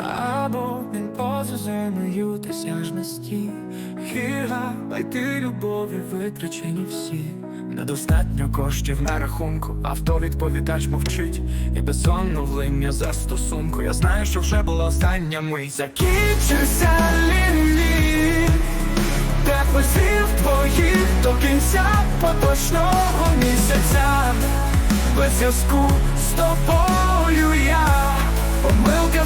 або він поза землею досяжності. Гіга, ти любові витрачені всі. Недостатньо коштів на рахунку, автовідповідач мовчить. І безсонно за стосунку. Я знаю, що вже була остання мить. Закінчився лінії Теплосів твоїх до кінця поточного місяця? Без зв'язку з тобою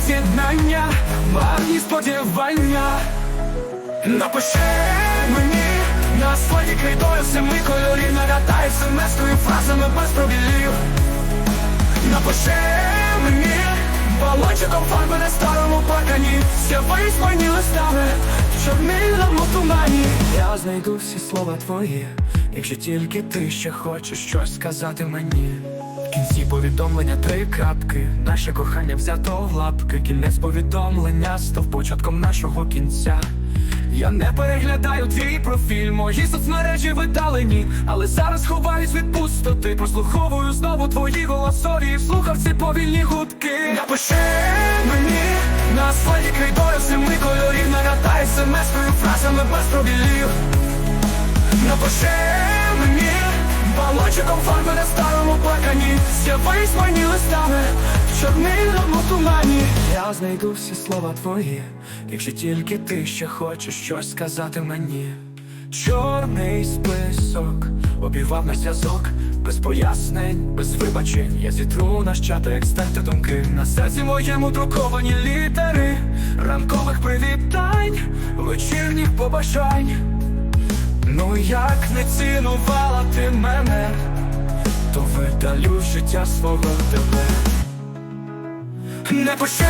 з'єднання, марні сподівання. Напиши мені на асфальті крейдою семи кольорів Нагадай семестрою фразами без пробілів. Напиши мені балончиком фарби на старому паркані. З'явись мені листами в чорнильному тумані. Я знайду всі слова твої, якщо тільки ти ще хочеш щось сказати мені кінці повідомлення три крапки, наше кохання взято в лапки, кінець повідомлення став початком нашого кінця. Я не переглядаю твій профіль, мої соцмережі видалені, але зараз ховаюсь від пустоти. Прослуховую знову твої голосові, слухав ці повільні гудки. Напиши мені на асфальті крейдою семи кольорів, нагадай семестрою фразами без пробілів. Напиши мені З'явись мені листами в чорнильному тумані. Я знайду всі слова твої, якщо тільки ти ще хочеш щось сказати мені. Чорний список обірвав на зв'язок без пояснень, без вибачень. Я зітру нащати екстерти думки. На серці моєму друковані літери Ранкових привітань, вечірніх побажань. Ну як не цінувала ти мене, то видалю життя свого тебе. Не пиши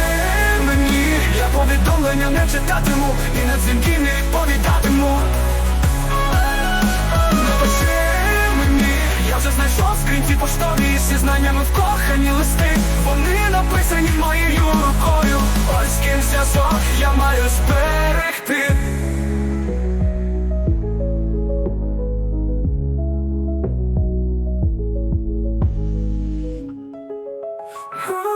мені, я повідомлення не читатиму і на дзвінки не відповідатиму. Не пиши мені, я вже знайшов скринці поштові зі знаннями в кохані листи. Вони написані моєю рукою. Ось ким зв'язок я маю зберегти. Huh?